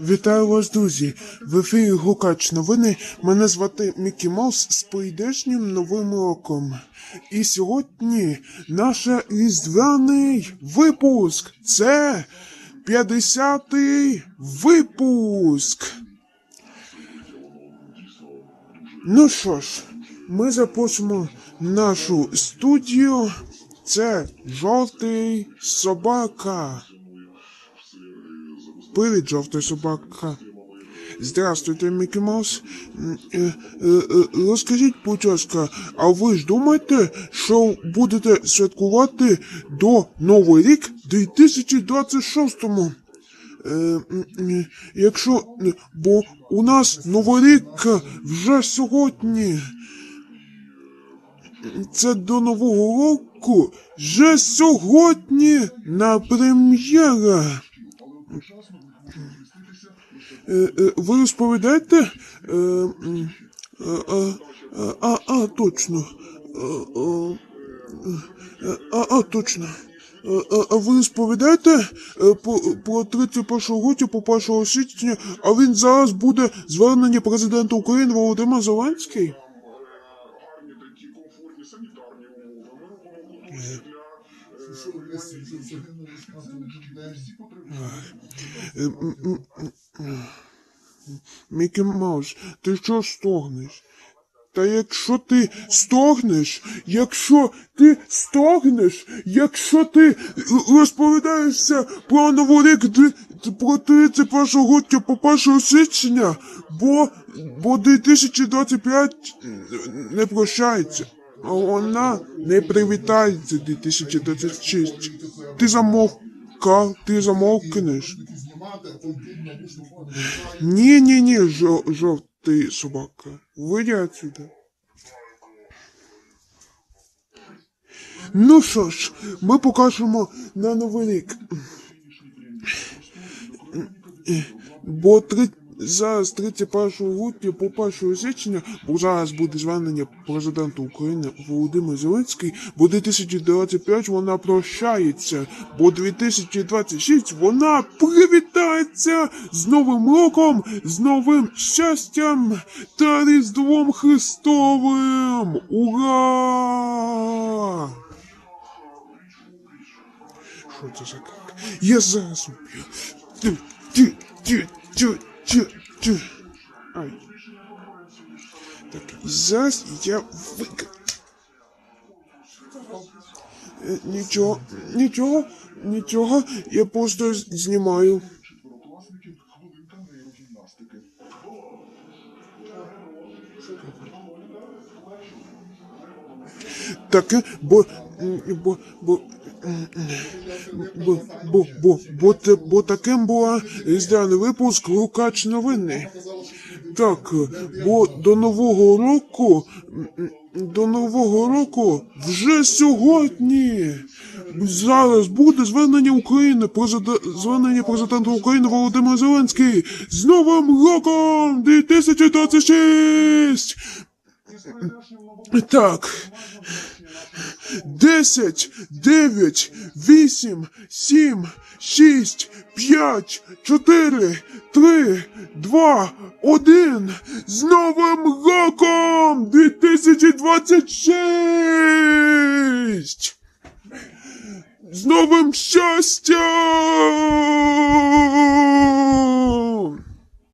Вітаю вас, друзі! В ефірі Гукач новини. Мене звати Мікі Маус з прийдешнім новим роком. І сьогодні наш різдвяний випуск. Це 50-й випуск. Ну що ж, ми запрошуємо нашу студію. Це жовтий собака. Привіт, жовтий собака. Здравствуйте, Мікі Маус. Е, е, е, Розкажіть, будь ласка, а ви ж думаєте, що будете святкувати до Новий рік 2026-му? Е, м, м, Якщо. Бо у нас Новий рік вже сьогодні. Це до Нового року вже сьогодні на прем'єра. Е, е, Ви розповідаєте? Е, А, а, точно. А, а, точно. А ви розповідаєте по- про 31 грудня по 1 січня, а він зараз буде звернення президента України Володимир Зеленський? Е. Мікі Маус, ти що стогнеш? Та якщо ти стогнеш, якщо ти стогнеш, якщо ти розповідаєшся про Новий рік про 31 грудня по 1 січня, бо, бо 2025 не прощається, вона не привітається 2026. Ти замовкав, ти замовкнеш. Ні, ні, ні, жо, жовтий собака. Вийди отсюда. Ну що ж, ми покажемо на Новий рік. Бо три, зараз 31 грудня по 1 січня, бо зараз буде звернення президента України Володимир Зеленський, бо 2025 вона прощається, бо 2026 вона привітається з Новим роком, з новим щастям та Різдвом Христовим! Ура! Що це за? Я зараз уб'ю. Ти, ти. Ай. Так, зараз я викрив. Е, Нічого, нічого, нічого, я просто з- знімаю. Таке, бо, бо, бо, м, бо, бо, бо, бо, бо таким була різдвяний випуск Лукач новини. Так, бо до Нового року, до Нового року вже сьогодні. Зараз буде звернення України, звернення президента України Володимир Зеленський з Новим роком 2026! Так. Десять, дев'ять, вісім, сім, шість, п'ять, чотири, три, два, один. З Новим роком 2026! З новим щастям!